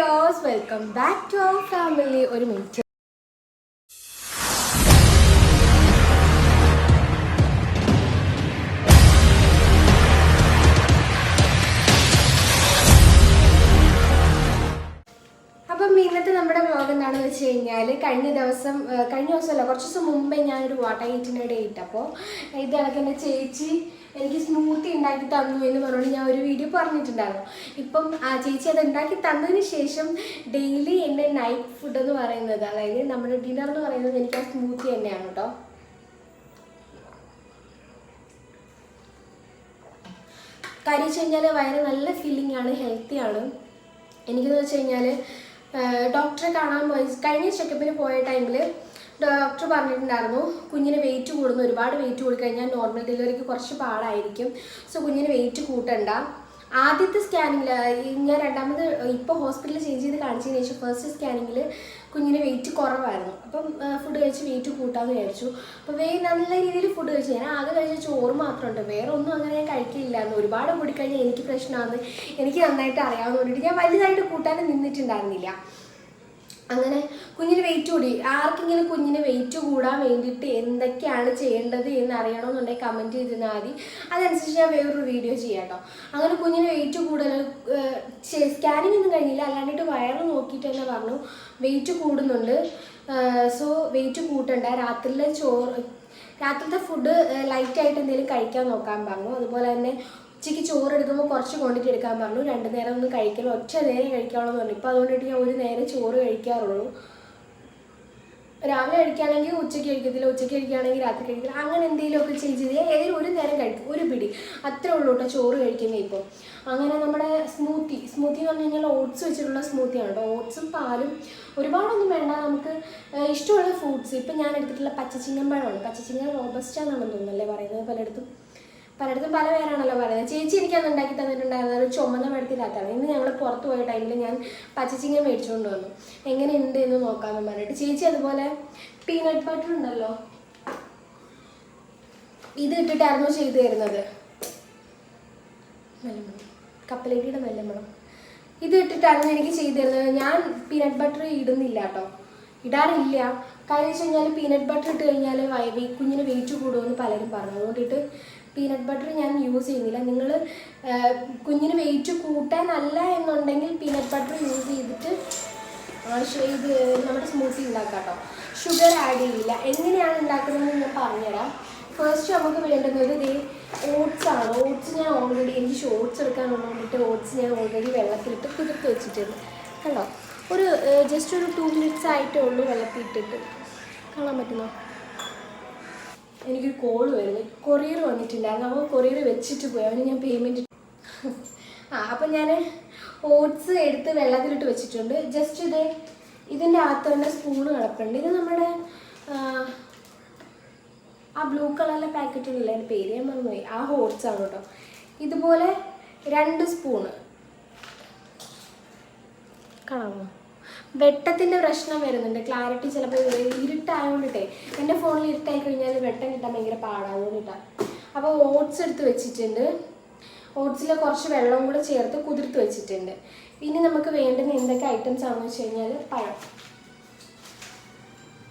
ഡിയോസ് welcome back to our family. ഒരു minute. കഴിഞ്ഞ ദിവസം കഴിഞ്ഞ ദിവസമല്ല കുറച്ച് ദിവസം മുമ്പേ ഞാനൊരു വാട്ടർ ഹീറ്റിന്റെ ഇടയിൽ ഇട്ടപ്പോൾ ഇത് കണക്ക് എന്റെ ചേച്ചി എനിക്ക് സ്മൂത്തി ഉണ്ടാക്കി തന്നു എന്ന് പറഞ്ഞുകൊണ്ട് ഞാൻ ഒരു വീഡിയോ പറഞ്ഞിട്ടുണ്ടായിരുന്നു. ഇപ്പം ആ ചേച്ചി അത് ഉണ്ടാക്കി തന്നതിന് ശേഷം ഡെയിലി എന്റെ നൈറ്റ് ഫുഡ് എന്ന് പറയുന്നത് അതായത് നമ്മുടെ ഡിന്നർ എന്ന് പറയുന്നത് എനിക്ക് ആ സ്മൂത്തി തന്നെയാണ് കേട്ടോ കാര്യം വെച്ച് കഴിഞ്ഞാൽ വയറ് നല്ല ഫീലിംഗ് ആണ് ഹെൽത്തി ആണ്. എനിക്കെന്ന് വെച്ച് കഴിഞ്ഞാൽ ഡോക്ടറെ കാണാൻ പോയി. കഴിഞ്ഞ ചെക്കപ്പിന് പോയ ടൈമിൽ ഡോക്ടർ പറഞ്ഞിട്ടുണ്ടായിരുന്നു കുഞ്ഞിന് വെയിറ്റ് കൂടുന്നു ഒരുപാട് വെയിറ്റ് കൂടിക്കഴിഞ്ഞാൽ നോർമൽ ഡെലിവറിക്ക് കുറച്ച് പാടായിരിക്കും. സോ കുഞ്ഞിന് വെയിറ്റ് കൂട്ടണ്ട. ആദ്യത്തെ സ്കാനിങ്ങിൽ ഞാൻ രണ്ടാമത് ഇപ്പോൾ ഹോസ്പിറ്റലിൽ ചേഞ്ച് ചെയ്ത് കാണിച്ചതിന് ശേഷം ഫസ്റ്റ് സ്കാനിങ്ങിൽ കുഞ്ഞിന് വെയിറ്റ് കുറവായിരുന്നു. അപ്പം ഫുഡ് കഴിച്ച് വെയിറ്റ് കൂട്ടാമെന്ന് വിചാരിച്ചു. അപ്പോൾ വേ നല്ല രീതിയിൽ ഫുഡ് കഴിച്ചു. ഞാൻ ആകെ കഴിച്ച ചോറ് മാത്രമുണ്ട്. വേറെ ഒന്നും അങ്ങനെ ഞാൻ കഴിക്കില്ലായിരുന്നു ഒരുപാട് കൂടിക്കഴിഞ്ഞാൽ എനിക്ക് പ്രശ്നമാണെന്ന് എനിക്ക് നന്നായിട്ട് അറിയാവുന്നതുകൊണ്ടിട്ട് ഞാൻ വലുതായിട്ട് കൂട്ടാനും നിന്നിട്ടുണ്ടായിരുന്നില്ല. അങ്ങനെ കുഞ്ഞിന് വെയിറ്റ് കൂടി. ആർക്കെങ്കിലും കുഞ്ഞിന് വെയിറ്റ് കൂടാൻ വേണ്ടിയിട്ട് എന്തൊക്കെയാണ് ചെയ്യേണ്ടത് എന്ന് അറിയണമെന്നുണ്ടെങ്കിൽ കമന്റ് ചെയ്തിരുന്നാൽ മതി. അതനുസരിച്ച് ഞാൻ വേറൊരു വീഡിയോ ചെയ്യാം കേട്ടോ അങ്ങനെ കുഞ്ഞിന് വെയിറ്റ് കൂടുതൽ സ്കാനിങ് ഒന്നും കഴിഞ്ഞില്ല. അല്ലാണ്ടിട്ട് വയറ് നോക്കിയിട്ട് തന്നെ പറഞ്ഞു. വെയിറ്റ് കൂടുന്നുണ്ട്. സോ വെയിറ്റ് കൂട്ടണ്ട. രാത്രിയിലെ ചോറ് രാത്രിത്തെ ഫുഡ് ലൈറ്റായിട്ട് എന്തെങ്കിലും കഴിക്കാൻ നോക്കാൻ പറഞ്ഞു. അതുപോലെ തന്നെ ഉച്ചയ്ക്ക് ചോറ് എടുക്കുമ്പോൾ കുറച്ച് ക്വാണ്ടിറ്റി എടുക്കാൻ പറഞ്ഞു. രണ്ട് നേരം ഒന്ന് കഴിക്കണം ഒറ്റ നേരം കഴിക്കാവുള്ളൂ എന്ന് പറഞ്ഞു. ഇപ്പോൾ അതുകൊണ്ടിട്ട് ഞാൻ ഒരു നേരം ചോറ് കഴിക്കാറുള്ളൂ. രാവിലെ കഴിക്കുകയാണെങ്കിൽ ഉച്ചയ്ക്ക് കഴിക്കത്തില്ല ഉച്ചയ്ക്ക് കഴിക്കുകയാണെങ്കിൽ രാത്രി കഴിക്കില്ല അങ്ങനെ എന്തെങ്കിലുമൊക്കെ ചെയ്ത് ചെയ്ത് ഏതെങ്കിലും ഒരു നേരം കഴിക്കും. ഒരു പിടി. അത്രേ ഉള്ളൂ കേട്ടോ ചോറ് കഴിക്കുന്നത് ഇപ്പോൾ അങ്ങനെ നമ്മുടെ സ്മൂത്തി. സ്മൂത്തി എന്ന് പറഞ്ഞു കഴിഞ്ഞാൽ ഓട്സ് വെച്ചിട്ടുള്ള സ്മൂത്തിയാണ് കേട്ടോ. ഓട്സും പാലും ഒരുപാടൊന്നും വേണ്ട. നമുക്ക് ഇഷ്ടമുള്ള ഫ്രൂട്ട്സ്. ഇപ്പം ഞാൻ എടുത്തിട്ടുള്ള പച്ചച്ചിങ്ങമ്പഴമാണ് പഴമാണ്. റോബസ്റ്റ എന്നാണെന്ന് തോന്നുന്നു അല്ലേ പറയുന്നത്? പലയിടത്തും. പലയിടത്തും പല പേരാണല്ലോ പറയുന്നത്. ചേച്ചി എനിക്കത് ഉണ്ടാക്കി തന്നിട്ടുണ്ടായിരുന്നത് ഒരു ചുമന്ന വെള്ളത്തിലാത്താണ് ഇന്ന് ഞങ്ങൾ പുറത്ത് പോയ ടൈമിൽ ഞാൻ പച്ചച്ചിങ്ങ മേടിച്ചുകൊണ്ട് വന്നു. എങ്ങനെയുണ്ട് എന്ന് നോക്കാമെന്ന് പറഞ്ഞിട്ട്. ചേച്ചി അതുപോലെ പീനട്ട് ബട്ടർ ഉണ്ടല്ലോ. ഇത് ഇട്ടിട്ടായിരുന്നു ചെയ്തു തരുന്നത്. നല്ല മണം. നല്ല മണം. ഇത് ഇട്ടിട്ടായിരുന്നു എനിക്ക് ചെയ്തു തരുന്നത്. ഞാൻ പീനട്ട് ബട്ടർ ഇടുന്നില്ല കേട്ടോ. ഇടാറില്ല. കാര്യം വെച്ച് കഴിഞ്ഞാൽ പീനട്ട് ബട്ടർ ഇട്ട് കഴിഞ്ഞാൽ കുഞ്ഞിന് വെയിറ്റ് കൂടുമെന്ന് പലരും പറഞ്ഞു. അതുകൊണ്ടിട്ട് പീനട്ട് ബട്ടർ ഞാൻ യൂസ് ചെയ്യുന്നില്ല. നിങ്ങൾ കുഞ്ഞിന് വെയിറ്റ് കൂട്ടാനല്ല എന്നുണ്ടെങ്കിൽ പീനട്ട് ബട്ടർ യൂസ് ചെയ്തിട്ട് ഇത് നമ്മുടെ സ്മൂത്തി ഉണ്ടാക്കാം കേട്ടോ ഷുഗർ ആഡ് ചെയ്യില്ല. എങ്ങനെയാണ് ഉണ്ടാക്കുന്നതെന്ന് ഞാൻ പറഞ്ഞുതരാം. ഫസ്റ്റ് നമുക്ക് വേണ്ടുന്നത് ദേ ഓട്സ് ആണ്. ഓട്സ് ഞാൻ ഓൾറെഡി എനിക്ക് ഷോർട്സ് എടുക്കാനുള്ള വേണ്ടിയിട്ട് ഓട്സ് ഞാൻ ഓൾറെഡി വെള്ളത്തിലിട്ട് കുതിർത്ത് വെച്ചിട്ടുണ്ട്. കണ്ടോ? ഒരു ജസ്റ്റ് ഒരു ടു മിനിറ്റ്സ് ആയിട്ടേ ഉള്ളൂ വെള്ളത്തിൽ ഇട്ടിട്ട് കാണാൻ പറ്റുന്നോ? എനിക്കൊരു കോൾ വരുന്നു. കൊറിയർ വന്നിട്ടുണ്ടായിരുന്നു അപ്പോൾ കൊറിയർ വെച്ചിട്ട് പോയി. അവന് ഞാൻ പേയ്മെന്റ് ആ അപ്പം ഞാൻ ഓട്സ് എടുത്ത് വെള്ളത്തിലിട്ട് വെച്ചിട്ടുണ്ട്. ജസ്റ്റ് ഇത് ഇതിന്റെ അകത്ത് തന്നെ സ്പൂണ് കിടപ്പുണ്ട്. ഇത് നമ്മുടെ ആ, ബ്ലൂ കളറിലെ പാക്കറ്റിലുള്ള എന്റെ പേര് ഞാൻ മറന്നുപോയി. ആ ഓട്സ് ആണ് കേട്ടോ. ഇതുപോലെ രണ്ട് സ്പൂണ് കാണാമോ? വെട്ടത്തിന്റെ പ്രശ്നം വരുന്നുണ്ട്. ക്ലാരിറ്റി ചിലപ്പോൾ ഇരുട്ടായതുകൊണ്ടിട്ടേ എന്റെ ഫോണിൽ ഇരുട്ടായി കഴിഞ്ഞാൽ വെട്ടം കിട്ടാൻ ഭയങ്കര പാടാതുകൊണ്ടിട്ടാണ് അപ്പോൾ ഓട്സ് എടുത്ത് വെച്ചിട്ടുണ്ട്. ഓട്സിൽ കുറച്ച് വെള്ളം കൂടെ ചേർത്ത് കുതിർത്ത് വെച്ചിട്ടുണ്ട്. ഇനി നമുക്ക് വേണ്ടുന്ന എന്തൊക്കെ ഐറ്റംസ് ആണെന്ന് വെച്ച് കഴിഞ്ഞാൽ പഴം.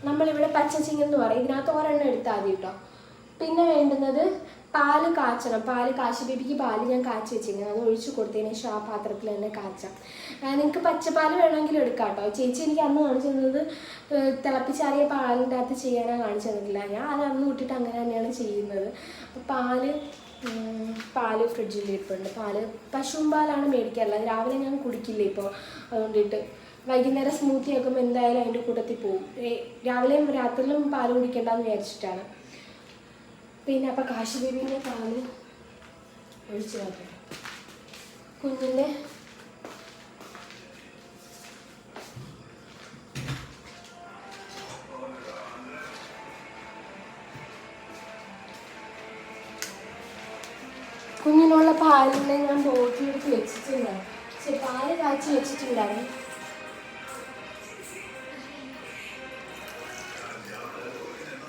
നമ്മളിവിടെ പച്ചച്ചിങ്ങെന്ന് പറയും. ഇതിനകത്ത് ഒരെണ്ണം എടുത്താൽ മതി കേട്ടോ. പിന്നെ വേണ്ടുന്നത് പാൽ കാച്ചണം. പാൽ കാശി ബേബിക്ക് പാൽ ഞാൻ കാച്ചി വെച്ചിരിക്കുന്നത് അത് ഒഴിച്ചു കൊടുത്തതിന് ശേഷം ആ പാത്രത്തിൽ തന്നെ കാച്ചാം. നിങ്ങൾക്ക് പച്ചപ്പാൽ വേണമെങ്കിൽ എടുക്കാം കേട്ടോ ചേച്ചി എനിക്ക് അന്ന് കാണിച്ചു തന്നത് തിളപ്പിച്ചാറിയ പാലിന്റെ അകത്ത് ചെയ്യാനാണ് കാണിച്ചു തന്നിട്ടില്ല. ഞാൻ അത് അന്ന് കൂട്ടിയിട്ട് അങ്ങനെ തന്നെയാണ് ചെയ്യുന്നത്. അപ്പോൾ പാൽ പാൽ ഫ്രിഡ്ജിൽ ഇരിപ്പുണ്ട് പാൽ പശുവും പാലാണ് മേടിക്കാറുള്ളത്. രാവിലെ ഞാൻ കുടിക്കില്ല ഇപ്പോൾ അതുകൊണ്ടിട്ട് വൈകുന്നേരം സ്മൂത്തി ആക്കുമ്പോൾ എന്തായാലും അതിന്റെ കൂട്ടത്തിൽ പോകും രാവിലെയും രാത്രിയിലും പാൽ കുടിക്കേണ്ടെന്ന് വിചാരിച്ചിട്ടാണ്. പിന്നെ അപ്പം കാശി ബേബീന്റെ പാൽ ഒഴിച്ച് മാറ്റണം കുഞ്ഞിന്റെ കുഞ്ഞിനുള്ള പാലിനെ ഞാൻ ബോട്ടിലെടുത്ത് വെച്ചിട്ടുണ്ടാവും പക്ഷെ പാൽ കാച്ചി വെച്ചിട്ടുണ്ടാവും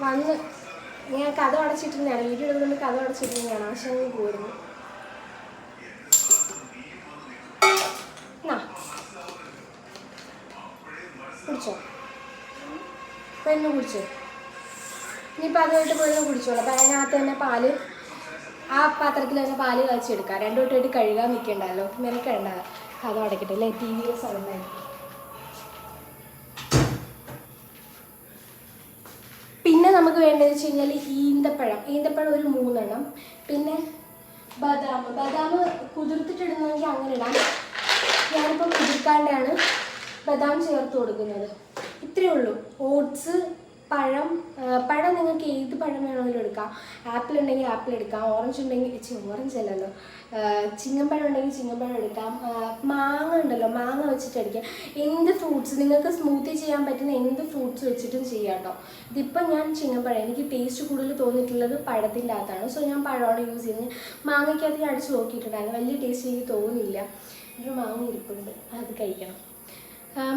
വന്ന് ഞാൻ കഥ അടച്ചിട്ടുണ്ടായിരുന്നു വീഡിയോ എടുത്തുകൊണ്ട് കഥ അടച്ചിട്ടിരുന്നതാണ്. ആശങ്ക പോയിരുന്നു. കുടിച്ചോ? പെണ്ണ് കുടിച്ചോ? ഇനിയിപ്പോൾ അതുമായിട്ട് പെണ്ണ് കുടിച്ചോളൂ. അപ്പം അതിനകത്ത് തന്നെ പാൽ ആ പാത്രത്തിൽ തന്നെ പാൽ കാച്ചെടുക്കാം രണ്ടു തൊട്ടായിട്ട് കഴുകാൻ നിൽക്കണ്ടല്ലോ. മെനക്കണ്ട കഥ അടയ്ക്കട്ടെ അല്ലേ? ടി വിയിൽ സൗണ്ടായി പിന്നെ വേണ്ടതെന്ന് വെച്ച് കഴിഞ്ഞാൽ ഈന്തപ്പഴം. ഈന്തപ്പഴം ഒരു മൂന്നെണ്ണം. പിന്നെ ബദാം. ബദാം കുതിർത്തിട്ടിടുന്നെങ്കിൽ അങ്ങനെ ഇടാം ഞാനിപ്പോൾ കുതിർക്കാണ്ടാണ് ബദാം ചേർത്ത് കൊടുക്കുന്നത്. ഇത്രയേ ഉള്ളൂ. ഓട്സ് പഴം പഴം നിങ്ങൾക്ക് ഏത് പഴം വേണമെങ്കിലും എടുക്കാം. ആപ്പിൾ ഉണ്ടെങ്കിൽ ആപ്പിൾ എടുക്കാം. ഓറഞ്ച് ഉണ്ടെങ്കിൽ ഓറഞ്ച് അല്ലല്ലോ. ചിങ്ങപ്പഴം ഉണ്ടെങ്കിൽ ചിങ്ങമ്പഴം എടുക്കാം. മാങ്ങ ഉണ്ടല്ലോ മാങ്ങ വെച്ചിട്ട് അടിക്കാം. എന്ത് ഫ്രൂട്ട്സ് നിങ്ങൾക്ക് സ്മൂത്തി ചെയ്യാൻ പറ്റുന്ന എന്ത് ഫ്രൂട്ട്സ് വെച്ചിട്ടും ചെയ്യാം കേട്ടോ ഇതിപ്പോൾ ഞാൻ ചിങ്ങമ്പഴം എനിക്ക് ടേസ്റ്റ് കൂടുതൽ തോന്നിയിട്ടുള്ളത് പഴത്തിന്റെ അകത്താണ് സോ ഞാൻ പഴമാണ് യൂസ് ചെയ്യുന്നത്. മാങ്ങയ്ക്കകത്ത് ഞാൻ അടിച്ച് നോക്കിയിട്ടുണ്ടായിരുന്നു. വലിയ ടേസ്റ്റ് എനിക്ക് തോന്നിയില്ല. ഒരു മാങ്ങ ഇരിപ്പുണ്ട്. അത് കഴിക്കണം.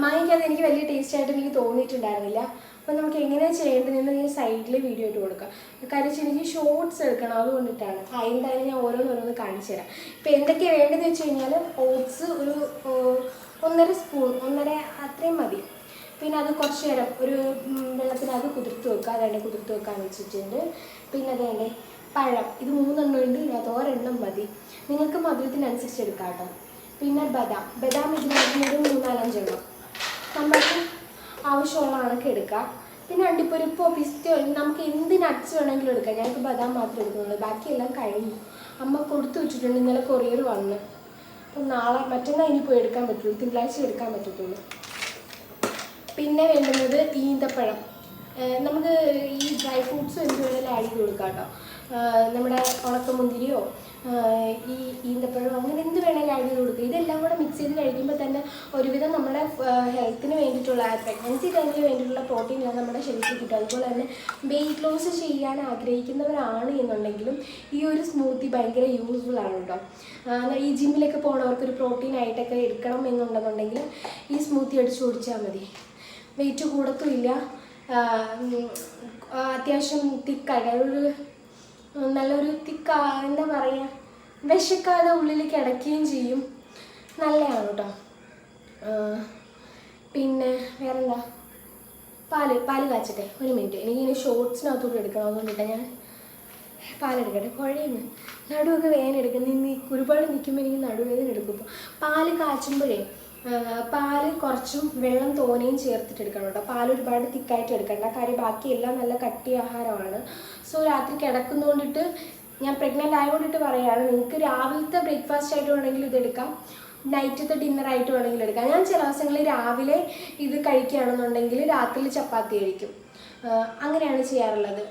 മാങ്ങയ്ക്കകത്ത് എനിക്ക് വലിയ ടേസ്റ്റ് ആയിട്ട് എനിക്ക് തോന്നിയിട്ടുണ്ടായിരുന്നില്ല. അപ്പം നമുക്ക് എങ്ങനെയാണ് ചെയ്യേണ്ടതെന്ന് ഞാൻ സൈഡിൽ വീഡിയോ ഇട്ട് കൊടുക്കാം. കാര്യം വെച്ചാൽ എനിക്ക് ഷോർട്സ് എടുക്കണം അതുകൊണ്ടിട്ടാണ്. അതിന്റെ ഞാൻ ഓരോന്നോരോന്ന് കാണിച്ചു തരാം. ഇപ്പം എന്തൊക്കെയാണ് വേണ്ടതെന്ന് വെച്ച് കഴിഞ്ഞാൽ ഓട്സ് ഒരു ഒന്നര സ്പൂൺ ഒന്നര അത്രയും മതി. പിന്നെ അത് കുറച്ച് നേരം ഒരു വെള്ളത്തിനകത്ത് കുതിർത്ത് വെക്കുക. അതാണ്ട് കുതിർത്ത് വെക്കാൻ വെച്ചിട്ടുണ്ട്. പിന്നെ അതേണ്ടേ പഴം ഇത് മൂന്നെണ്ണം ഉണ്ട്. ഇതിനകത്ത് ഒരെണ്ണം മതി. നിങ്ങൾക്ക് മധുരത്തിനനുസരിച്ച് എടുക്കാം കേട്ടോ. പിന്നെ ബദാം. ബദാം ഇതിനകത്ത് ഒരു മൂന്നാലഞ്ചെണ്ണം. നമ്മൾക്ക് ആവശ്യമുള്ള കണക്ക് എടുക്കാം. പിന്നെ അണ്ടിപ്പരിപ്പോ പിസ്റ്റോ നമുക്ക് എന്ത് നട്ട്സ് വേണമെങ്കിലും എടുക്കാം. ഞങ്ങൾക്ക് ബദാം മാത്രമേ എടുക്കുന്നുള്ളൂ. ബാക്കിയെല്ലാം കഴിഞ്ഞു. അമ്മ കൊടുത്തു വെച്ചിട്ടുണ്ട്. ഇന്നലെ കൊറിയർ വന്ന്. അപ്പം നാളെ മറ്റന്നാൾ ഇനി പോയി എടുക്കാൻ പറ്റുള്ളൂ. തിങ്കളാഴ്ച എടുക്കാൻ പറ്റത്തുള്ളൂ. പിന്നെ വേണ്ടുന്നത് ഈന്തപ്പഴം. നമുക്ക് ഈ ഡ്രൈ ഫ്രൂട്ട്സ് എന്ത് വേണമെങ്കിലും ആഡ് ചെയ്ത് കൊടുക്കാം കേട്ടോ. നമ്മുടെ ഉണക്കമുന്തിരിയോ ഈ ഈന്തപ്പഴം അങ്ങനെ എന്ത് വേണമെങ്കിലും ആഡ് ചെയ്ത് കൊടുക്കുക ഇതെല്ലാം കൂടെ മിക്സ് ചെയ്ത് കഴിക്കുമ്പോൾ തന്നെ ഒരുവിധം നമ്മുടെ ഹെൽത്തിന് വേണ്ടിയിട്ടുള്ള പ്രഗ്നൻസി ടൈമിന് വേണ്ടിയിട്ടുള്ള പ്രോട്ടീൻ നമ്മുടെ ശരീരത്തിൽ കിട്ടും. അതുപോലെ തന്നെ വെയിറ്റ് ലോസ് ചെയ്യാൻ ആഗ്രഹിക്കുന്നവരാണ് എന്നുണ്ടെങ്കിലും ഈ ഒരു സ്മൂത്തി ഭയങ്കര യൂസ്ഫുൾ ആണ് കേട്ടോ ഈ ജിമ്മിലൊക്കെ പോണവർക്ക് ഒരു പ്രോട്ടീൻ ആയിട്ടൊക്കെ എടുക്കണം എന്നുണ്ടെന്നുണ്ടെങ്കിൽ ഈ സ്മൂത്തി അടിച്ചു കുടിച്ചാൽ മതി. വെയിറ്റ് കൂടത്തുമില്ല അത്യാവശ്യം തിക്കായിട്ട് ഒരു നല്ലൊരു തിക്ക എന്താ പറയുക വിശക്കാതെ ഉള്ളിൽ കിടക്കുകയും ചെയ്യും. നല്ലതാണ് കേട്ടോ. പിന്നെ വേറെന്താ? പാൽ പാൽ കാച്ചട്ടെ ഒരു മിനിറ്റ്. എനിക്കിങ്ങനെ ഷോർട്സിനകത്തോട്ട് എടുക്കണം അതുകൊണ്ടിട്ട് ഞാൻ പാലെടുക്കട്ടെ. കുഴയുന്നു നടുവൊക്കെ വേദന എടുക്കും നിന്ന് ഒരുപാട് നിൽക്കുമ്പോൾ എനിക്ക് നടുവേദന എടുക്കും. പാൽ കാച്ചുമ്പോഴേ പാൽ കുറച്ചും വെള്ളം തോനെയും ചേർത്തിട്ട് എടുക്കണം കേട്ടോ. പാൽ ഒരുപാട് തിക്കായിട്ട് എടുക്കണ്ട. കാര്യം ബാക്കിയെല്ലാം നല്ല കട്ടി ആഹാരമാണ്. സോ രാത്രി കിടക്കുന്നതുകൊണ്ടിട്ട് ഞാൻ പ്രഗ്നന്റ് ആയതുകൊണ്ടിട്ട് പറയുകയാണ് നിങ്ങൾക്ക് രാവിലത്തെ ബ്രേക്ക്ഫാസ്റ്റ് ആയിട്ട് വേണമെങ്കിൽ ഇതെടുക്കാം നൈറ്റത്തെ ഡിന്നർ ആയിട്ട് വേണമെങ്കിൽ എടുക്കാം. ഞാൻ ചില ദിവസങ്ങളിൽ രാവിലെ ഇത് കഴിക്കുകയാണെന്നുണ്ടെങ്കിൽ രാത്രിയിൽ ചപ്പാത്തി കഴിക്കും. അങ്ങനെയാണ് ചെയ്യാറുള്ളത്.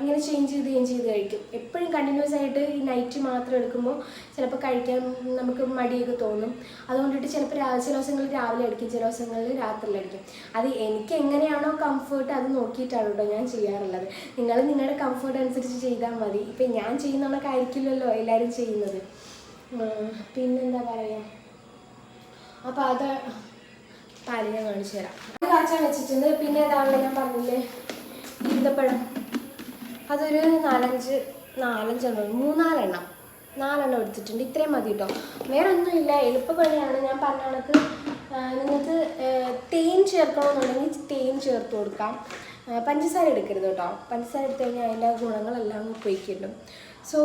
ഇങ്ങനെ ചേഞ്ച് ചെയ്ത് ചേഞ്ച് ചെയ്ത് കഴിക്കും. എപ്പോഴും കണ്ടിന്യൂസ് ആയിട്ട് ഈ നൈറ്റ് മാത്രം എടുക്കുമ്പോൾ ചിലപ്പോൾ കഴിക്കാൻ നമുക്ക് മടിയൊക്കെ തോന്നും. അതുകൊണ്ടിട്ട് ചിലപ്പോൾ ചില ദിവസങ്ങളിൽ രാവിലെ അടിക്കും ചില ദിവസങ്ങളിൽ രാത്രിയിൽ അടിക്കും അത് എനിക്ക് എങ്ങനെയാണോ കംഫേർട്ട് അത് നോക്കിയിട്ടാണ് കേട്ടോ ഞാൻ ചെയ്യാറുള്ളത്. നിങ്ങൾ നിങ്ങളുടെ കംഫേർട്ട് അനുസരിച്ച് ചെയ്താൽ മതി. ഇപ്പം ഞാൻ ചെയ്യുന്നവർക്ക് ആയിരിക്കില്ലല്ലോ എല്ലാവരും ചെയ്യുന്നത്. പിന്നെന്താ പറയുക അപ്പോൾ അത് പാൽ ഞാൻ കാണിച്ചു തരാം. അത് കാച്ചാൻ വെച്ചിട്ടുണ്ട്. പിന്നെ ഏതാണല്ലോ ഞാൻ പറഞ്ഞില്ലേ? ഈന്തപ്പഴം അതൊരു നാലഞ്ച് നാലഞ്ചെണ്ണം മൂന്നാലെണ്ണം നാലെണ്ണം എടുത്തിട്ടുണ്ട്. ഇത്രയും മതി കേട്ടോ വേറെ ഒന്നുമില്ല എളുപ്പപ്പണിയാണ് ഞാൻ പറഞ്ഞ കണക്ക് നിങ്ങൾക്ക് തേൻ ചേർക്കണമെന്നുണ്ടെങ്കിൽ തേൻ ചേർത്ത് കൊടുക്കാം. പഞ്ചസാര എടുക്കരുത് കേട്ടോ പഞ്ചസാര എടുത്തു കഴിഞ്ഞാൽ അതിന്റെ ഗുണങ്ങളെല്ലാം പോയിക്കിട്ടും സോ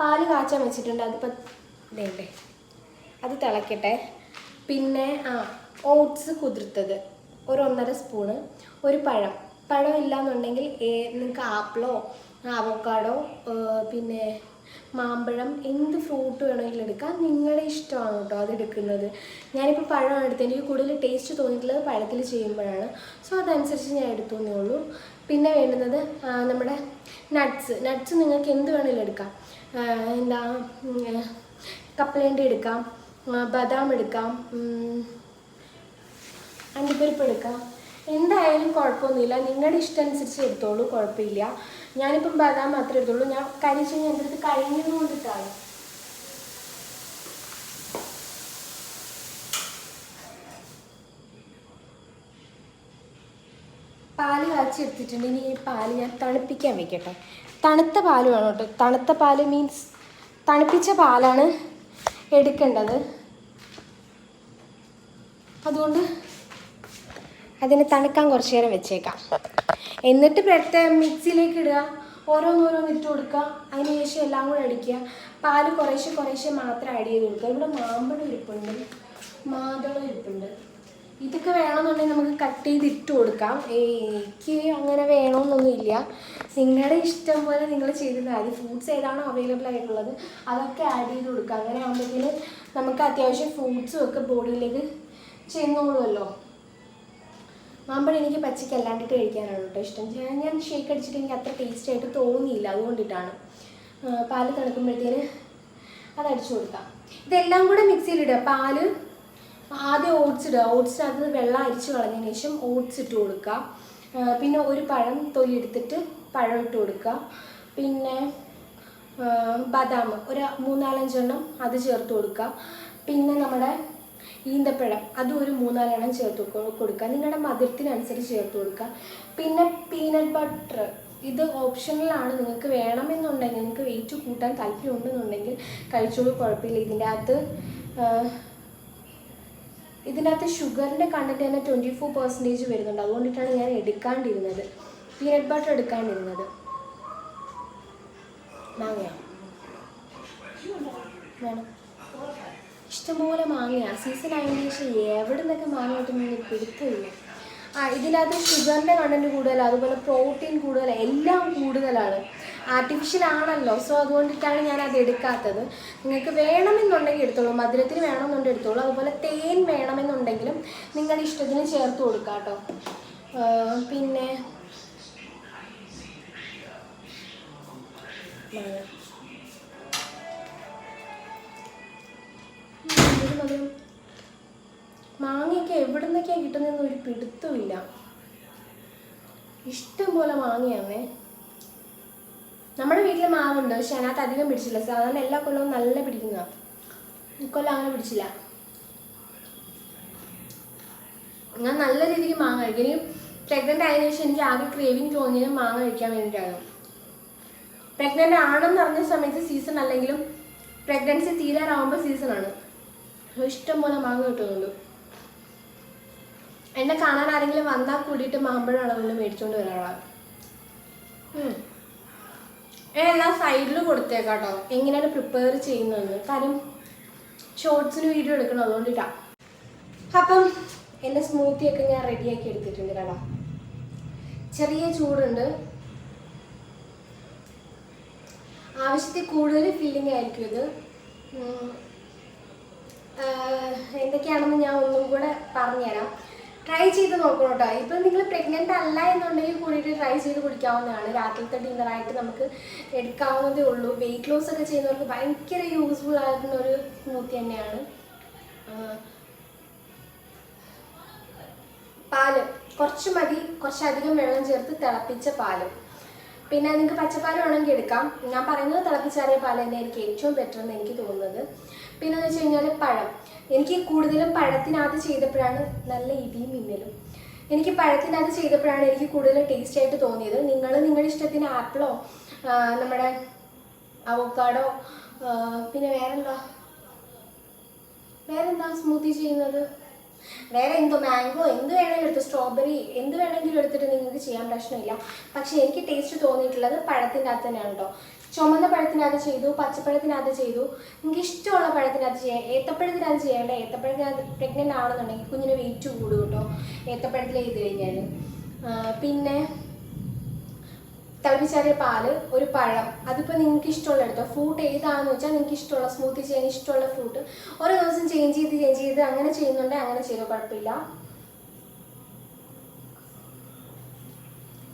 പാൽ കാച്ചാൻ വെച്ചിട്ടുണ്ട്. അതിപ്പോൾ വേണ്ടേ അത് തിളക്കട്ടെ. പിന്നെ ആ ഓട്സ് കുതിർത്തത്. ഒരു ഒന്നര സ്പൂണ്. ഒരു പഴം. പഴം ഇല്ലാന്നുണ്ടെങ്കിൽ നിങ്ങൾക്ക് ആപ്പിളോ അവക്കാടോ പിന്നെ മാമ്പഴം എന്ത് ഫ്രൂട്ട് വേണമെങ്കിലും എടുക്കാം. നിങ്ങളുടെ ഇഷ്ടമാണ് കേട്ടോ അത് എടുക്കുന്നത്. ഞാനിപ്പോൾ പഴമാണ് എടുത്തത് എനിക്ക് കൂടുതൽ ടേസ്റ്റ് തോന്നിയിട്ടുള്ളത് പഴത്തിൽ ചെയ്യുമ്പോഴാണ്. സോ അതനുസരിച്ച് ഞാൻ എടുത്തു എന്നേ ഉള്ളൂ. പിന്നെ വേണ്ടുന്നത് നമ്മുടെ നട്ട്സ് നട്ട്സ് നിങ്ങൾക്ക് എന്ത് വേണമെങ്കിലും എടുക്കാം. എന്താ കപ്പലണ്ടി എടുക്കാം ബദാം എടുക്കാം അണ്ടിപ്പരിപ്പ് എടുക്കാം. എന്തായാലും കുഴപ്പമൊന്നുമില്ല. നിങ്ങളുടെ ഇഷ്ടം അനുസരിച്ച് എടുത്തോളൂ കുഴപ്പമില്ല. ഞാനിപ്പം ബദാം മാത്രമേ എടുത്തുള്ളൂ. ഞാൻ കാര്യം ഞാൻ എന്റെ അടുത്ത് കഴിഞ്ഞത് കൊണ്ടിട്ടാണ് പാൽ കാച്ചി എടുത്തിട്ടുണ്ട് ഇനി ഈ പാൽ ഞാൻ തണുപ്പിക്കാൻ വെക്കട്ടെ. തണുത്ത പാൽ വേണം കേട്ടോ തണുത്ത പാൽ മീൻസ് തണുപ്പിച്ച പാലാണ് എടുക്കേണ്ടത്. അതുകൊണ്ട് അതിനെ തണുക്കാൻ കുറച്ച് നേരം വെച്ചേക്കാം. എന്നിട്ട് പ്രത്യേക മിക്സിയിലേക്ക് ഇടുക. ഓരോന്നോരോന്ന് ഇട്ട് കൊടുക്കുക. അതിന് ശേഷം എല്ലാം കൂടെ അടിക്കുക. പാൽ കുറേശ്ശെ കുറേശ്ശെ മാത്രം ആഡ് ചെയ്ത് കൊടുക്കുക. ഇവിടെ മാമ്പഴം ഇരിപ്പുണ്ട്. മാതളം ഇരിപ്പുണ്ട്. ഇതൊക്കെ വേണമെന്നുണ്ടെങ്കിൽ നമുക്ക് കട്ട് ചെയ്ത് ഇട്ട് കൊടുക്കാം. എനിക്ക് അങ്ങനെ വേണമെന്നൊന്നുമില്ല നിങ്ങളുടെ ഇഷ്ടം പോലെ നിങ്ങൾ ചെയ്താൽ മതി ഫ്രൂട്ട്സ് ഏതാണോ അവൈലബിൾ ആയിട്ടുള്ളത് അതൊക്കെ ആഡ് ചെയ്ത് കൊടുക്കുക. അങ്ങനെ ആകുമ്പോഴത്തേന് നമുക്ക് അത്യാവശ്യം ഫ്രൂട്ട്സും ഒക്കെ ബോഡിയിലേക്ക് ചെന്നോളുമല്ലോ മാമ്പഴം എനിക്ക് പച്ചയ്ക്ക് അല്ലാണ്ടിട്ട് കഴിക്കാനാണ് കേട്ടോ ഇഷ്ടം. ഞാൻ ഞാൻ ഷേക്ക് അടിച്ചിട്ട് എനിക്ക് അത്ര ടേസ്റ്റ് ആയിട്ട് തോന്നിയില്ല. അതുകൊണ്ടിട്ടാണ്. പാൽ തണുക്കുമ്പോഴത്തേന് അത് അടിച്ചു കൊടുക്കാം. ഇതെല്ലാം കൂടെ മിക്സിയിലിടുക പാൽ ആദ്യം ഓട്സ് ഇടുക. ഓട്സിനകത്ത് വെള്ളം അരിച്ച് കളഞ്ഞതിന് ശേഷം ഓട്സ് ഇട്ട് കൊടുക്കുക. പിന്നെ ഒരു പഴം തൊലി എടുത്തിട്ട് പഴം ഇട്ട് കൊടുക്കുക. പിന്നെ ബദാം ഒരു മൂന്നാലഞ്ചെണ്ണം അത് ചേർത്ത് കൊടുക്കുക. പിന്നെ നമ്മുടെ ഈന്തപ്പഴം അതും ഒരു മൂന്നാലെണ്ണം ചേർത്ത് കൊടുക്കുക നിങ്ങളുടെ മധുരത്തിനനുസരിച്ച് ചേർത്ത് കൊടുക്കുക പിന്നെ പീനട്ട് ബട്ടർ ഇത് ഓപ്ഷണലാണ് നിങ്ങൾക്ക് വേണമെന്നുണ്ടെങ്കിൽ നിങ്ങൾക്ക് വെയിറ്റ് കൂട്ടാൻ താല്പര്യം ഉണ്ടെന്നുണ്ടെങ്കിൽ കഴിച്ചോളൂ കുഴപ്പമില്ല. ഇതിന്റെ അകത്ത് ഇതിന്റെ അകത്ത് ഷുഗറിന്റെ കണ്ടന്റ് തന്നെ ട്വന്റി ഫോർ പെർസെന്റേജ് വരുന്നുണ്ട്. അതുകൊണ്ടിട്ടാണ് ഞാൻ എടുക്കാണ്ടിരുന്നത്. Peanut butter എടുക്കാണ്ടിരുന്നത്. മാങ്ങയോ? വേണം. ഇഷ്ടംപോലെ മാങ്ങയാണ് സീസൺ ആയതിനു ശേഷം എവിടെ നിന്നൊക്കെ മാങ്ങ കിട്ടുന്നതിന് പിടുത്തമില്ല. ആ ഇതിനകത്ത് ഷുഗറിന്റെ കണ്ടന്റ് കൂടുതലാണ് അതുപോലെ പ്രോട്ടീൻ കൂടുതലാണ് എല്ലാം കൂടുതലാണ്. ആർട്ടിഫിഷ്യൽ ആണല്ലോ സോ അതുകൊണ്ടിട്ടാണ് ഞാൻ അത് എടുക്കാത്തത്. നിങ്ങൾക്ക് വേണമെന്നുണ്ടെങ്കിൽ എടുത്തോളൂ മധുരത്തിന് വേണമെന്നുണ്ടെങ്കിൽ എടുത്തോളൂ അതുപോലെ തേൻ വേണമെന്നുണ്ടെങ്കിലും നിങ്ങളുടെ ഇഷ്ടത്തിന് ചേർത്ത് കൊടുക്കാം കേട്ടോ. പിന്നെ മധുരം മാങ്ങയൊക്കെ എവിടെ നിന്നൊക്കെയാണ് കിട്ടുന്നതെന്ന് ഒരു പിടുത്തമില്ല ഇഷ്ടം പോലെ മാങ്ങയാന്നേ നമ്മുടെ വീട്ടിൽ മാവുണ്ട് പക്ഷെ അതിനകത്ത് അധികം പിടിച്ചില്ല. സാധാരണ എല്ലാ കൊല്ലവും നല്ല പിടിക്കുന്നതാണ് ഇക്കൊല്ലം അങ്ങനെ പിടിച്ചില്ല. ഞാൻ നല്ല രീതിക്ക് മാങ്ങ കഴിക്കും. ഇനി പ്രഗ്നന്റ് ആയതിനു ശേഷം എനിക്ക് ആകെ ക്രേവിങ് തോന്നിയത് മാങ്ങ കഴിക്കാൻ വേണ്ടിയിട്ടാണ്. പ്രഗ്നന്റ് ആണെന്ന് അറിഞ്ഞ സമയത്ത് സീസൺ അല്ലെങ്കിലും പ്രഗ്നൻസി തീരാറാവുമ്പോൾ സീസണാണ് ഇഷ്ടം പോലെ മാങ്ങ കിട്ടുന്നുണ്ട്. എന്നെ കാണാൻ ആരെങ്കിലും വന്നാൽ കൂടിയിട്ട് മാമ്പഴം അളവിൽ മേടിച്ചുകൊണ്ട് വരാറുള്ളത് എന്നാ സൈഡിൽ കൊടുത്തേക്കാട്ടോ. എങ്ങനെയാണ് പ്രിപ്പയർ ചെയ്യുന്നതെന്ന്. കാര്യം ഷോർട്സിന് വീഡിയോ എടുക്കണം അതുകൊണ്ടിട്ടാണ് അപ്പം എന്റെ സ്മൂത്തിയൊക്കെ ഞാൻ റെഡിയാക്കി എടുത്തിട്ടുണ്ട് കേട്ടോ. ചെറിയ ചൂടുണ്ട്. ആവശ്യത്തിൽ കൂടുതൽ ഫീലിംഗ് ആയിരിക്കും ഇത്. എന്തൊക്കെയാണെന്ന് ഞാൻ ഒന്നും കൂടെ പറഞ്ഞുതരാം. ട്രൈ ചെയ്ത് നോക്കണം കേട്ടോ ഇപ്പം നിങ്ങൾ പ്രഗ്നന്റ് അല്ല എന്നുണ്ടെങ്കിൽ കൂടിയിട്ട് ട്രൈ ചെയ്ത് കുടിക്കാവുന്നതാണ്. രാത്രിത്തെ ഡിന്നറായിട്ട് നമുക്ക് എടുക്കാവുന്നതേ ഉള്ളൂ. വെയിറ്റ് ലോസ് ഒക്കെ ചെയ്യുന്നവർക്ക് ഭയങ്കര യൂസ്ഫുൾ ആയിട്ടുള്ള ഒരു സ്മൂത്തി തന്നെയാണ്. പാൽ. കുറച്ച് മതി. കുറച്ചധികം വെള്ളം ചേർത്ത് തിളപ്പിച്ച പാൽ. പിന്നെ നിങ്ങൾക്ക് പച്ചപ്പാൽ വേണമെങ്കിൽ എടുക്കാം. ഞാൻ പറയുന്നത് തിളപ്പിച്ചാറിയ പാൽ തന്നെയായിരിക്കും ഏറ്റവും ബെറ്റർ എന്ന് എനിക്ക് തോന്നുന്നത്. പിന്നെ എന്ന് വെച്ച് കഴിഞ്ഞാൽ പഴം. എനിക്ക് കൂടുതലും പഴത്തിനകത്ത് ചെയ്തപ്പോഴാണ് നല്ല ഇടിയും മിന്നലും. എനിക്ക് പഴത്തിനകത്ത് ചെയ്തപ്പോഴാണ് എനിക്ക് കൂടുതൽ ടേസ്റ്റ് ആയിട്ട് തോന്നിയത്. നിങ്ങൾ നിങ്ങളുടെ ഇഷ്ടത്തിന് ആപ്പിളോ നമ്മുടെ അവക്കാടോ പിന്നെ വേറെന്താ? വേറെന്താ സ്മൂത്തി ചെയ്യുന്നത്? വേറെ എന്തോ മാംഗോ എന്ത് വേണമെങ്കിലും എടുത്ത് സ്ട്രോബെറി എന്ത് വേണമെങ്കിലും എടുത്തിട്ട് നിങ്ങൾക്ക് ചെയ്യാൻ പ്രശ്നമില്ല. പക്ഷെ എനിക്ക് ടേസ്റ്റ് തോന്നിയിട്ടുള്ളത് പഴത്തിന്റെ അകത്ത് തന്നെയാണ് കേട്ടോ ചുമന്ന പഴത്തിനകത്ത് ചെയ്തു പച്ചപ്പഴത്തിനകത്ത് ചെയ്തു. നിങ്ങൾക്ക് ഇഷ്ടമുള്ള പഴത്തിനകത്ത് ചെയ്യാം ഏത്തപ്പഴത്തിനകത്ത് ചെയ്യേണ്ട ഏത്തപ്പഴത്തിനകത്ത് പ്രഗ്നന്റ് ആണെന്നുണ്ടെങ്കിൽ കുഞ്ഞിന് വെയിറ്റ് കൂടും കേട്ടോ. ഏത്തപ്പഴത്തിൽ ചെയ്ത് കഴിഞ്ഞാൽ. പിന്നെ തിളപ്പിച്ചാറിയ പാൽ ഒരു പഴം. അതിപ്പോൾ നിങ്ങൾക്ക് ഇഷ്ടമുള്ള എടുത്തോ? ഫ്രൂട്ട് ഏതാണെന്ന് വെച്ചാൽ നിങ്ങൾക്ക് ഇഷ്ടമുള്ള സ്മൂത്തി ചെയ്യാൻ ഇഷ്ടമുള്ള ഫ്രൂട്ട് ഓരോ ദിവസം ചേഞ്ച് ചെയ്ത് ചേഞ്ച് ചെയ്ത് അങ്ങനെ ചെയ്യുന്നുണ്ടെങ്കിൽ അങ്ങനെ ചെയ്തോ കുഴപ്പമില്ല.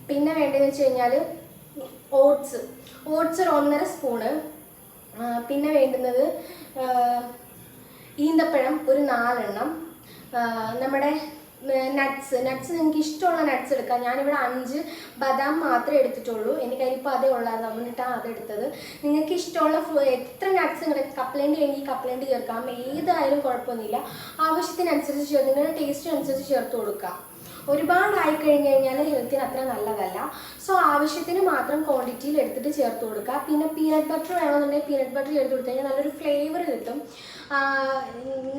പിന്നെ വേണ്ടതെന്ന് വെച്ച് കഴിഞ്ഞാൽ ഓട്സ്. ഓട്സ് ഒരു ഒന്നര സ്പൂണ് പിന്നെ വേണ്ടുന്നത് ഈന്തപ്പഴം ഒരു നാലെണ്ണം. നമ്മുടെ നട്ട്സ് നട്ട്സ് നിങ്ങൾക്ക് ഇഷ്ടമുള്ള നട്ട്സ് എടുക്കാം. ഞാനിവിടെ അഞ്ച് ബദാം മാത്രമേ എടുത്തിട്ടുള്ളൂ. എനിക്ക് അതിപ്പോൾ അതേ ഉള്ളായിരുന്നു. അതുകൊണ്ടിട്ടാണ് അതെടുത്തത് നിങ്ങൾക്ക് ഇഷ്ടമുള്ള എത്ര നട്ട്സ് നിങ്ങൾ കപ്പലണ്ടി വേണമെങ്കിൽ കപ്പലണ്ടി ചേർക്കാം. ഏതായാലും കുഴപ്പമൊന്നുമില്ല. ആവശ്യത്തിനനുസരിച്ച് ചേർത്ത് നിങ്ങളുടെ ടേസ്റ്റിനനുസരിച്ച് ചേർത്ത് കൊടുക്കാം. ഒരുപാട് ആയി കഴിഞ്ഞ് കഴിഞ്ഞാൽ ഹെൽത്തിന് അത്ര നല്ലതല്ല. സോ ആവശ്യത്തിന് മാത്രം ക്വാണ്ടിറ്റിയിൽ എടുത്തിട്ട് ചേർത്ത് കൊടുക്കുക. പിന്നെ പീനട്ട് ബട്ടർ വേണമെന്നുണ്ടെങ്കിൽ പീനട്ട് ബട്ടർ ചേർത്ത് കൊടുത്തു കഴിഞ്ഞാൽ നല്ലൊരു ഫ്ലേവർ കിട്ടും.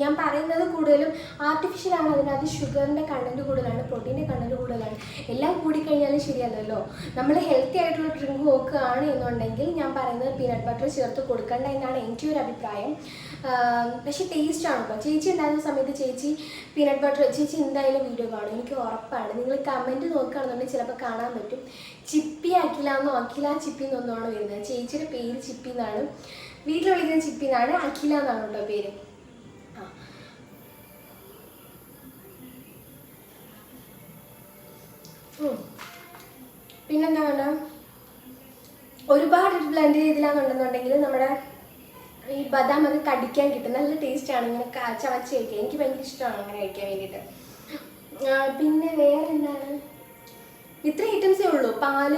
ഞാൻ പറയുന്നത് കൂടുതലും ആർട്ടിഫിഷ്യൽ ആണ്. അതിനകത്ത് ഷുഗറിന്റെ കണ്ടന്റ് കൂടുതലാണ് പ്രോട്ടീന്റെ കണ്ടന്റ് കൂടുതലാണ്. എല്ലാം കൂടിക്കഴിഞ്ഞാലും ശരിയല്ലല്ലോ. നമ്മൾ ഹെൽത്തി ആയിട്ടുള്ള ഡ്രിങ്ക് നോക്കുകയാണ് എന്നുണ്ടെങ്കിൽ ഞാൻ പറയുന്നത് പീനട്ട് ബട്ടർ ചേർത്ത് കൊടുക്കേണ്ട എന്നാണ് എന്റെ ഒരു അഭിപ്രായം. പക്ഷേ ടേസ്റ്റ് ആണ് ചേച്ചി ഉണ്ടായിരുന്ന സമയത്ത് ചേച്ചി പീനട്ട് ബട്ടർ ചേച്ചി എന്തായാലും വീഡിയോ കാണും. എനിക്ക് ഉറപ്പാണ്. നിങ്ങൾ കമന്റ് നോക്കുകയാണെന്നുണ്ടെങ്കിൽ ചിലപ്പോൾ കാണാൻ പറ്റും. ചിപ്പി അഖില എന്നോ അഖില ചിപ്പി എന്നൊന്നാണ് വരുന്നത്. ചേച്ചിയുടെ പേര് ചിപ്പി എന്നാണ്. വീട്ടിൽ വിളിക്കുന്ന ചിപ്പി എന്നാണ് അഖില എന്നാണ് കേട്ടോ പേര്. പിന്നെന്താ പറഞ്ഞാൽ ഒരുപാട് ബ്ലെൻഡ് ചെയ്തില്ലാന്നുണ്ടെന്നുണ്ടെങ്കിൽ നമ്മുടെ ഈ ബദാം ഒക്കെ കടിക്കാൻ കിട്ടും. നല്ല ടേസ്റ്റാണ് ഇങ്ങനെ ചവച്ച് കഴിക്കാൻ. എനിക്ക് ഭയങ്കര ഇഷ്ടമാണ് അങ്ങനെ കഴിക്കാൻ വേണ്ടിയിട്ട്. പിന്നെ വേറെ എന്താണ് ഇത്ര ഐറ്റംസേ ഉള്ളൂ. പാൽ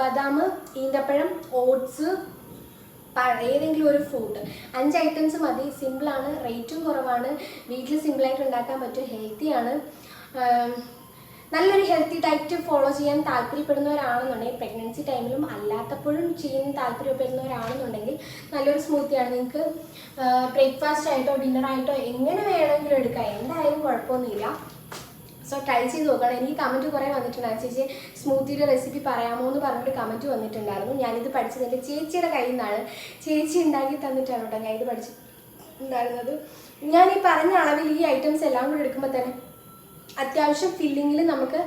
ബദാം ഈന്തപ്പഴം ഓട്സ് ഏതെങ്കിലും ഒരു ഫ്രൂട്ട് അഞ്ച് ഐറ്റംസ് മതി. സിമ്പിളാണ് റേറ്റും കുറവാണ്. വീട്ടിൽ സിമ്പിളായിട്ട് ഉണ്ടാക്കാൻ പറ്റും. ഹെൽത്തിയാണ് നല്ലൊരു ഹെൽത്തി ഡയറ്റ് ഫോളോ ചെയ്യാൻ താല്പര്യപ്പെടുന്നവരാണെന്നുണ്ടെങ്കിൽ പ്രഗ്നൻസി ടൈമിലും അല്ലാത്തപ്പോഴും ചെയ്യാൻ താല്പര്യപ്പെടുന്നവരാണെന്നുണ്ടെങ്കിൽ നല്ലൊരു സ്മൂത്തിയാണ് നിങ്ങൾക്ക് ബ്രേക്ക്ഫാസ്റ്റ് ആയിട്ടോ ഡിന്നർ ആയിട്ടോ എങ്ങനെ വേണമെങ്കിലും എടുക്കാം. എന്തായാലും കുഴപ്പമൊന്നുമില്ല. സോ ട്രൈ ചെയ്ത് നോക്കണം. എനിക്ക് കമന്റ് കുറേ വന്നിട്ടുണ്ടായിരുന്നു. ചേച്ചി സ്മൂത്തിയുടെ റെസിപ്പി പറയാമോ എന്ന് പറഞ്ഞിട്ട് കമന്റ് വന്നിട്ടുണ്ടായിരുന്നു. ഞാനിത് പഠിച്ചത് എന്റെ ചേച്ചിയുടെ കയ്യിൽ നിന്നാണ്. ചേച്ചി ഉണ്ടാക്കി തന്നിട്ടാണ് കേട്ടോ ഞാൻ ഇത് പഠിച്ചിട്ടുണ്ടായിരുന്നത് ഞാൻ ഈ പറഞ്ഞ അളവിൽ ഈ ഐറ്റംസ് എല്ലാം കൂടെ എടുക്കുമ്പോൾ തന്നെ അത്യാവശ്യം ഫില്ലിങ്ങിൽ നമുക്ക്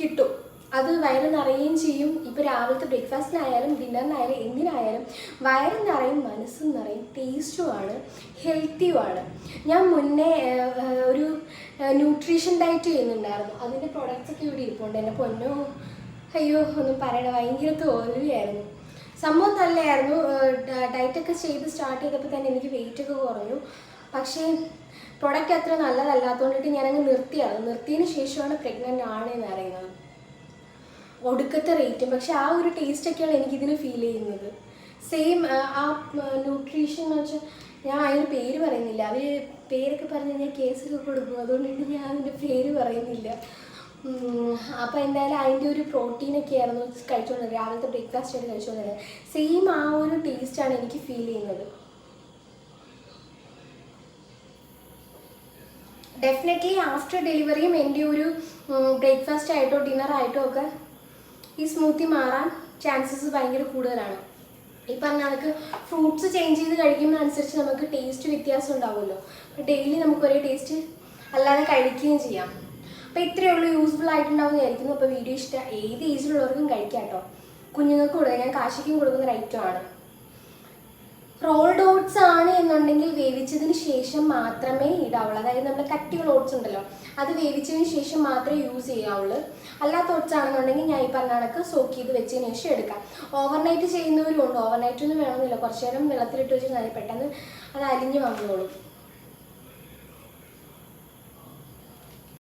കിട്ടും. അത് വയറ് നിറയുകയും ചെയ്യും. ഇപ്പോൾ രാവിലത്തെ ബ്രേക്ക്ഫാസ്റ്റിനായാലും ഡിന്നറിനായാലും എന്തിനായാലും വയറ് നിറയും മനസ്സും നിറയും ടേസ്റ്റുമാണ് ഹെൽത്തിയുമാണ് ഞാൻ മുന്നേ ഒരു ന്യൂട്രീഷൻ ഡയറ്റ് ചെയ്യുന്നുണ്ടായിരുന്നു. അതിന്റെ പ്രൊഡക്റ്റ്സ് ഒക്കെ ഇവിടെ ഇരിപ്പുണ്ട്. എന്റെ പൊന്നോ അയ്യോ ഒന്നും പറയണ ഭയങ്കര തോൽവിയായിരുന്നു. സംഭവം നല്ലതായിരുന്നു ഡയറ്റൊക്കെ ചെയ്ത് സ്റ്റാർട്ട് ചെയ്തപ്പോൾ തന്നെ എനിക്ക് വെയിറ്റൊക്കെ കുറഞ്ഞു. പക്ഷേ പ്രൊഡക്റ്റ് അത്ര നല്ലതല്ലാത്തതുകൊണ്ടിട്ട് ഞാനങ്ങ് നിർത്തിയാണ് നിർത്തിയതിന് ശേഷമാണ് പ്രഗ്നന്റ് ആണ് എന്ന് അറിയുന്നത് ഒടുക്കത്തെ റേറ്റും പക്ഷെ ആ ഒരു ടേസ്റ്റൊക്കെയാണ് എനിക്കിതിന് ഫീൽ ചെയ്യുന്നത്. സെയിം ആ ന്യൂട്രീഷൻ എന്ന് വെച്ചാൽ ഞാൻ അതിന് പേര് പറയുന്നില്ല. അവർ പേരൊക്കെ പറഞ്ഞു കഴിഞ്ഞാൽ കേസൊക്കെ കൊടുക്കും. അതുകൊണ്ടിട്ട് ഞാൻ അതിന്റെ പേര് പറയുന്നില്ല. അപ്പോൾ എന്തായാലും അതിന്റെ ഒരു പ്രോട്ടീനൊക്കെ ആയിരുന്നു കഴിച്ചുകൊണ്ടിരുന്നത് രാവിലത്തെ ബ്രേക്ക്ഫാസ്റ്റ് ആയിട്ട് കഴിച്ചുകൊണ്ടിരുന്നത് സെയിം ആ ഒരു ടേസ്റ്റാണ് എനിക്ക് ഫീൽ ചെയ്യുന്നത്. ഡെഫിനറ്റ്ലി ആഫ്റ്റർ ഡെലിവറിയും എന്റെ ഒരു ബ്രേക്ക്ഫാസ്റ്റ് ആയിട്ടോ ഡിന്നർ ആയിട്ടോ ഒക്കെ ഈ സ്മൂത്തി മാറാൻ ചാൻസസ് ഭയങ്കര കൂടുതലാണ്. ഈ പറഞ്ഞ കണക്ക് ഫ്രൂട്ട്സ് ചേഞ്ച് ചെയ്ത് കഴിക്കുന്നതനുസരിച്ച് നമുക്ക് ടേസ്റ്റ് വ്യത്യാസം ഉണ്ടാവുമല്ലോ. അപ്പോൾ ഡെയിലി നമുക്ക് ഒരേ ടേസ്റ്റ് അല്ലാതെ കഴിക്കുകയും ചെയ്യാം. അപ്പോൾ ഇത്രയേ ഉള്ളൂ യൂസ്ഫുൾ ആയിട്ടുണ്ടാവും വിചാരിക്കുന്നു. അപ്പോൾ വീഡിയോ ഇഷ്ടം ഏത് ഏജിലുള്ളവർക്കും കഴിക്കാം കേട്ടോ കുഞ്ഞുങ്ങൾക്ക് കൊടുക്കുക ഞാൻ കാശിക്കും കൊടുക്കുന്ന ഒരു ഐറ്റമാണ് റോൾഡ് ഓട്സ് ആണ് എന്നുണ്ടെങ്കിൽ വേവിച്ചതിന് ശേഷം മാത്രമേ ഇടാവുള്ളൂ. അതായത് നമ്മുടെ കട്ടിയുള്ള ഓട്സ് ഉണ്ടല്ലോ അത് വേവിച്ചതിന് ശേഷം മാത്രമേ യൂസ് ചെയ്യാവുള്ളൂ. അല്ലാത്ത ഓട്സ് ആണെന്നുണ്ടെങ്കിൽ ഞാൻ ഈ പറഞ്ഞ കണക്ക് സോക്ക് ചെയ്ത് വെച്ചതിന് ശേഷം എടുക്കാം. ഓവർനൈറ്റ് ചെയ്യുന്നവരും ഉണ്ട് ഓവർനൈറ്റ് ഒന്നും വേണമെന്നില്ല. കുറച്ച് നേരം വെള്ളത്തിലിട്ട് വെച്ചിട്ട് പെട്ടെന്ന് അത് അലിഞ്ഞ് വന്നോളും.